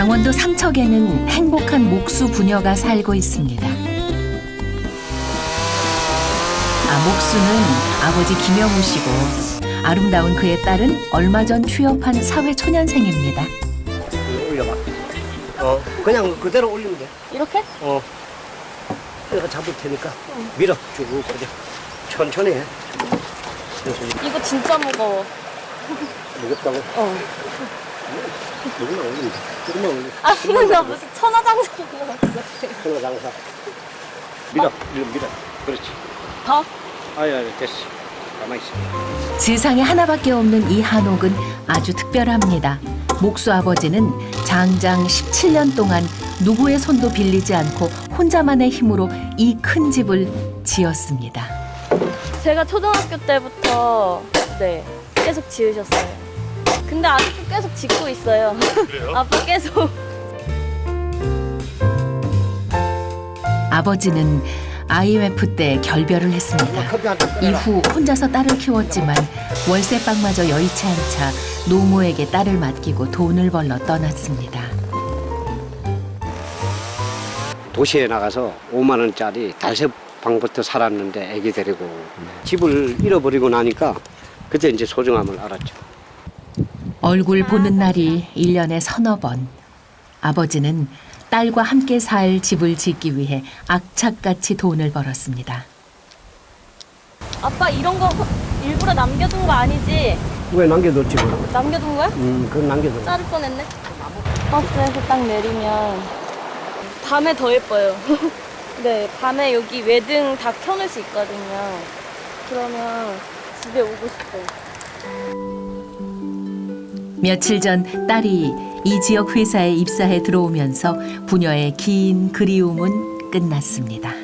강원도 삼척에는 행복한 목수 부녀가 살고 있습니다. 아, 목수는 아버지 김영우 씨고 아름다운 그의 딸은 얼마 전 취업한 사회 초년생입니다. 올려봐. 어, 그냥 그대로 올리면 돼. 이렇게? 어. 내가 잡을 테니까 밀어 쭉 그래. 천천히 해. 천천히. 이거 진짜 무거워. 무겁다고? 어. 조금만 올리면 돼. 조금만 올려. 아, 나 무슨 천하장사인 것 같아. 하나 장사. 밀어, 밀어, 밀어. 그렇지. 더? 아니, 아니, 됐어. 가만히 있어. 세상에 하나밖에 없는 이 한옥은 아주 특별합니다. 목수 아버지는 장장 17년 동안 누구의 손도 빌리지 않고 혼자만의 힘으로 이 큰 집을 지었습니다. 제가 초등학교 때부터 네 계속 지으셨어요. 근데 아직도 계속 짓고 있어요. 그래요? 아빠 계속. 아버지는 IMF 때 결별을 했습니다. 이후 혼자서 딸을 키웠지만 월세방마저 여의치 않자 노모에게 딸을 맡기고 돈을 벌러 떠났습니다. 도시에 나가서 5만 원짜리 달새방부터 살았는데 애기 데리고 집을 잃어버리고 나니까 그때 이제 소중함을 알았죠. 얼굴 보는 날이 일년에 서너 번. 아버지는 딸과 함께 살 집을 짓기 위해 악착같이 돈을 벌었습니다. 아빠 이런 거 일부러 남겨둔 거 아니지? 왜 남겨뒀지 그럼? 남겨둔 거야? 음, 그건 남겨뒀. 자를 뻔했네. 버스에서 딱 내리면 밤에 더 예뻐요. 네, 밤에 여기 외등 다 켜놓을 수 있거든요. 그러면 집에 오고 싶어요. 며칠 전 딸이 이 지역 회사에 입사해 들어오면서 부녀의 긴 그리움은 끝났습니다.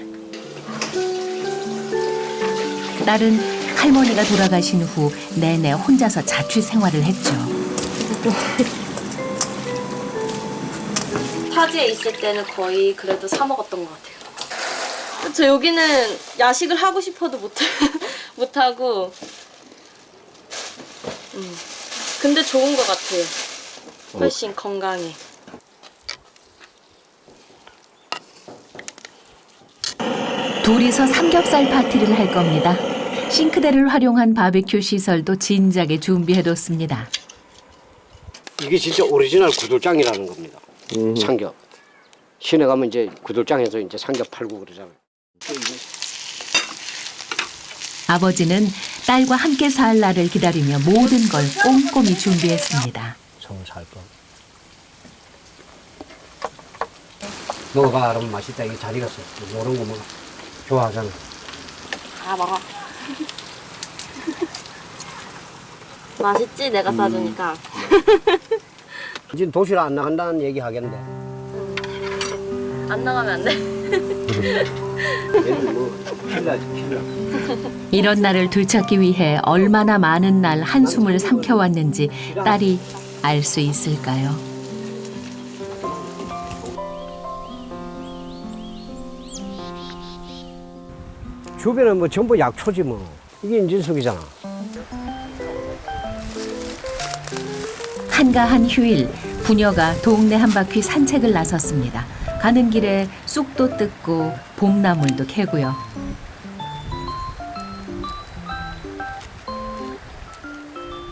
딸은 할머니가 돌아가신 후 내내 혼자서 자취 생활을 했죠. 타지에 있을 때는 거의 그래도 사 먹었던 것 같아요. 저 여기는 야식을 하고 싶어도 못 못 하고. 음. 근데 좋은 것 같아요. 훨씬 건강해. 둘이서 삼겹살 파티를 할 겁니다. 싱크대를 활용한 바베큐 시설도 진작에 준비해뒀습니다. 이게 진짜 오리지널 구들장이라는 겁니다. 삼겹. 시내 가면 이제 구들장에서 이제 삼겹 팔고 그러잖아요. 아버지는 딸과 함께 살 날을 기다리며 모든 걸 꼼꼼히 준비했습니다. 서울 살 거. 먹어봐, 그럼 맛있다. 이게 잘 익었어. 이런 거 먹어. 좋아하잖아. 다 먹어. 맛있지? 내가 싸주니까. 이제 도시로 안 나간다는 얘기 하겠는데. 안 나가면 안 돼. 얘는 뭐. 이런 날을 되찾기 위해 얼마나 많은 날 한숨을 삼켜왔는지 딸이 알 수 있을까요? 주변은 뭐 전부 약초지 뭐. 이게 인진숙이잖아. 한가한 휴일 부녀가 동네 한 바퀴 산책을 나섰습니다. 가는 길에 쑥도 뜯고 봄나물도 캐고요.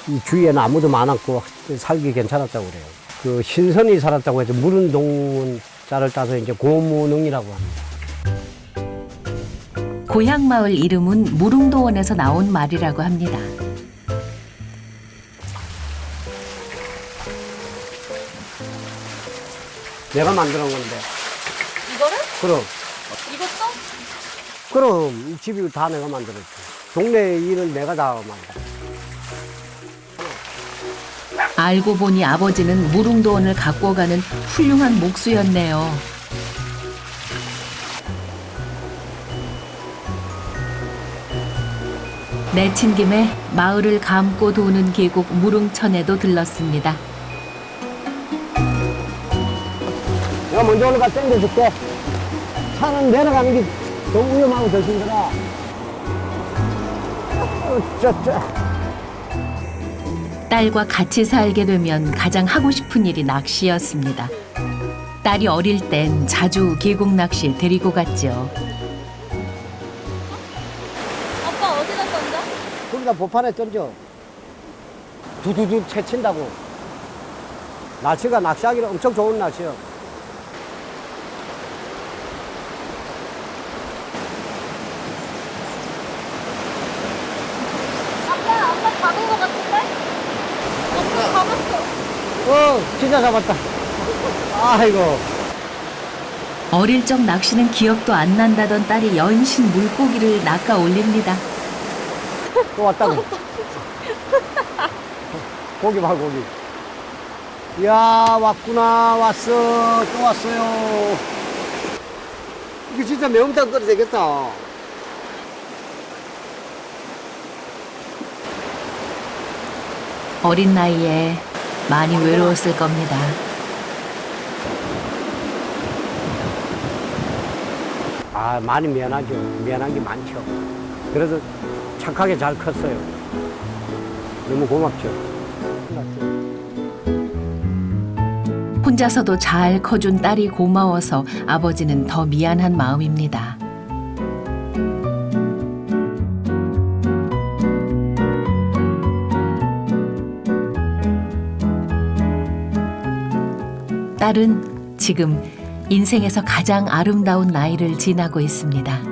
이 주위에 나무도 많았고 살기 괜찮았다고 그래요. 그 신선이 살았다고 해서 무릉동 자를 따서 이제 고무능이라고 합니다. 고향 마을 이름은 무릉도원에서 나온 말이라고 합니다. 내가 만들어 건데. 그럼 이것도? 그럼 이 집이 다 내가 만들었지. 동네 일은 내가 다 만들어. 알고 보니 아버지는 무릉도원을 갖고 가는 훌륭한 목수였네요. 내친 김에 마을을 감고 도는 계곡 무릉천에도 들렀습니다. 내가 먼저 올라가 땡겨줄게. 차는 내려가는 게 너무 위험하고 더 힘들어. 어, 저, 저. 딸과 같이 살게 되면 가장 하고 싶은 일이 낚시였습니다. 딸이 어릴 땐 자주 계곡 낚시에 데리고 갔죠. 아빠 어디다 던져? 거기다 보판에 던져. 두두두 채친다고. 날씨가 낚시하기는 엄청 좋은 날씨야. 아빠 아빠 잡은 거 같은데? 아빠 잡았어. 어, 진짜 잡았다. 아이고. 어릴 적 낚시는 기억도 안 난다던 딸이 연신 물고기를 낚아 올립니다. 또 왔다고. 고기 봐, 고기. 이야, 왔구나, 왔어, 또 왔어요. 이거 진짜 매운탕 끓여 되겠다. 어린 나이에 많이 외로웠을 겁니다. 아, 많이 미안하죠. 미안한 게 많죠. 그래도 착하게 잘 컸어요. 너무 고맙죠. 혼자서도 잘 커준 딸이 고마워서 아버지는 더 미안한 마음입니다. 딸은 지금 인생에서 가장 아름다운 나이를 지나고 있습니다.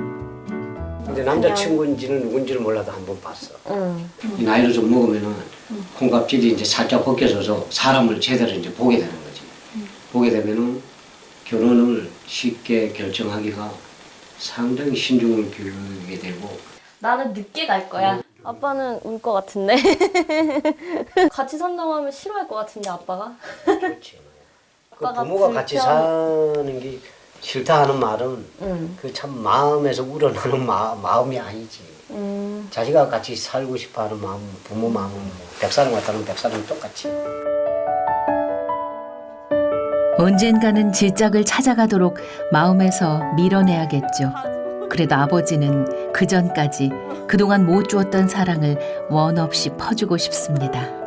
근데 남자친구인지는 누군지를 몰라도 한 번 봤어. 응. 이 나이를 좀 먹으면은 콩깍질이 이제 살짝 벗겨져서 사람을 제대로 이제 보게 되는 거지. 보게 되면은 결혼을 쉽게 결정하기가 상당히 신중을 기울이게 되고 나는 늦게 갈 거야. 아빠는 울 것 같은데. 같이 산다고 하면 싫어할 것 같은데 아빠가. 그렇지. 그 아빠가 부모가 같이 불편- 사는 게 싫다 하는 말은 응. 그참 마음에서 우러나는 마, 마음이 아니지. 음. 자기가 같이 살고 싶어 하는 마음, 부모 마음은 뭐 백사람 같다는 백사람 똑같이. 언젠가는 질짝을 찾아가도록 마음에서 밀어내야겠죠. 그래도 아버지는 그 전까지 그동안 못 주었던 사랑을 원 없이 퍼주고 싶습니다.